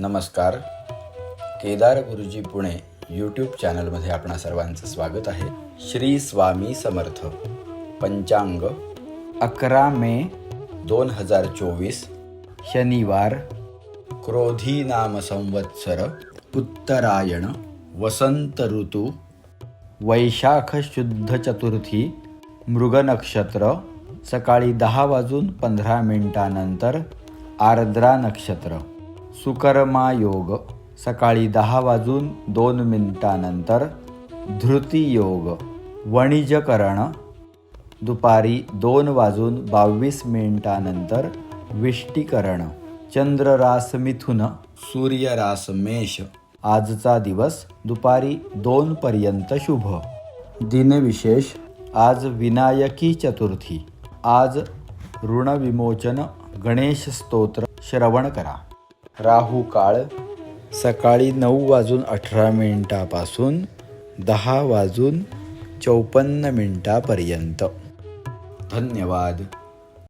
नमस्कार. केदार गुरुजी पुणे यूट्यूब चॅनलमध्ये आपणा सर्वांचं स्वागत आहे. श्री स्वामी समर्थ. पंचांग अकरा मे दोन हजार चोवीस शनिवार. क्रोधी नाम संवत्सर उत्तरायण वसंत ऋतू वैशाख शुद्ध चतुर्थी मृग नक्षत्र सकाळी दहा वाजून पंधरा मिनिटानंतर आर्द्रा नक्षत्र. सुकर्मायोग सकाळी दहा वाजून दोन मिनिटानंतर धृतीयोग वणिजकरण दुपारी दोन वाजून बावीस मिनिटानंतर विष्टीकरण चंद्ररास मिथुन सूर्यरास मेष आजचा दिवस दुपारी दोन पर्यंत शुभ. दिनविशेष आज विनायकी चतुर्थी. आज ऋणविमोचन गणेश स्तोत्र श्रवण करा. राहू काळ सकाळी नऊ वाजून अठरा मिनिटापासून दहा वाजून चौपन्न मिनिटापर्यंत. धन्यवाद.